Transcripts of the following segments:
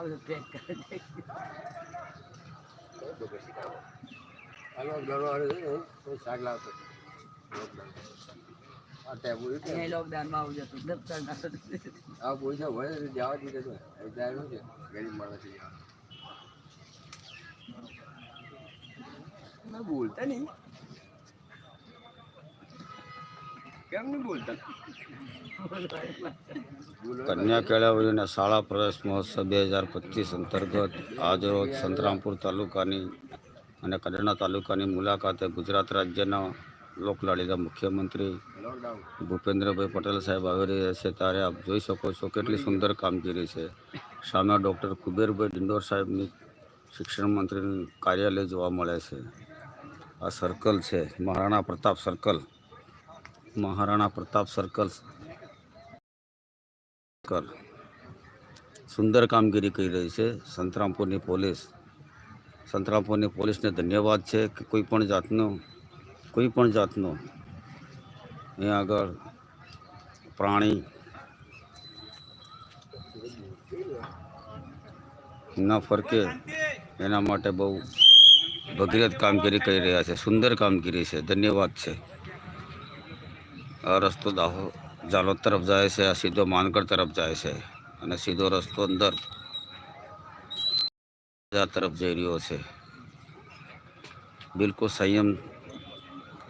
આ બધું પેક કરી દે શાક લાવતો લોકડાઉનમાં આવું જતું દફતર ના આ પૈસા હોય જવા દીધે તો જાય છે ગરીબ માણસ ના બોલતા નહીં કન્યા કેળવણીના શાળા પ્રવેશ મહોત્સવ બે હજાર પચીસ અંતર્ગત આજરોજ સંતરામપુર તાલુકાની અને કડાણા તાલુકાની મુલાકાતે ગુજરાત રાજ્યના લોકલાડીના મુખ્યમંત્રી ભૂપેન્દ્રભાઈ પટેલ સાહેબ આવી રહ્યા છે. ત્યારે આપ જોઈ શકો છો કેટલી સુંદર કામગીરી છે. સામે ડૉક્ટર કુબેરભાઈ ડિંડોર સાહેબની શિક્ષણ મંત્રીનું કાર્યાલય જોવા મળે છે. આ સર્કલ છે, મહારાણા પ્રતાપ સર્કલ મહારાણા પ્રતાપ સર્કલ સુંદર કામગીરી કરી રહી છે સંતરામપુરની પોલીસ. સંતરામપુરની પોલીસને ધન્યવાદ છે કે કોઈ પણ જાતનો, કોઈ પણ જાતનો અહીંયા આગળ પ્રાણી ના ફરકે એના માટે બહુ ભગીરથ કામગીરી કરી રહ્યા છે. સુંદર કામગીરી છે. ધન્યવાદ છે. રસ્તો દાહો જાલોદ તરફ જાય છે, આ સીધો માનગઢ તરફ જાય છે અને સીધો રસ્તો અંદર તરફ જઈ રહ્યો છે. બિલકુલ સંયમ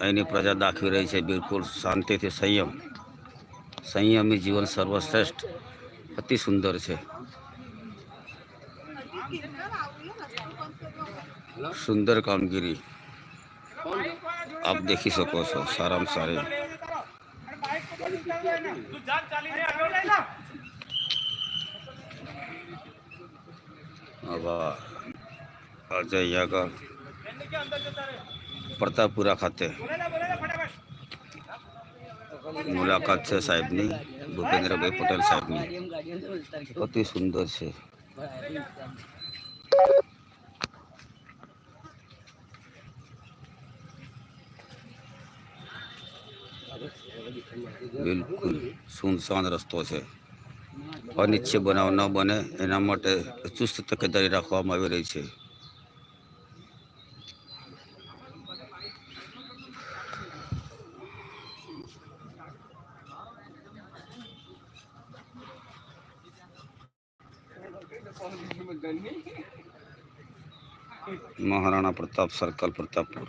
અહીંની પ્રજા દાખવી રહી છે, બિલકુલ શાંતિથી સંયમ. સંયમી જીવન સર્વશ્રેષ્ઠ, અતિ સુંદર છે. સુંદર કામગીરી. આપ દેખી શકો છો, સારામાં સારી. આભાર. આજે અહીંયા આગળ પ્રતાપપુરા ખાતે મુલાકાત છે સાહેબની, ભૂપેન્દ્રભાઈ પટેલ સાહેબની. અતિ સુંદર છે. બિલકુલ સુનસાન રસ્તો છે. અનિચ્છે બનાવ ન બને, એના માટે ચુસ્ત તકેદારી રાખવામાં આવી રહી છે. મહારાણા પ્રતાપ સર્કલ, પ્રતાપપુર.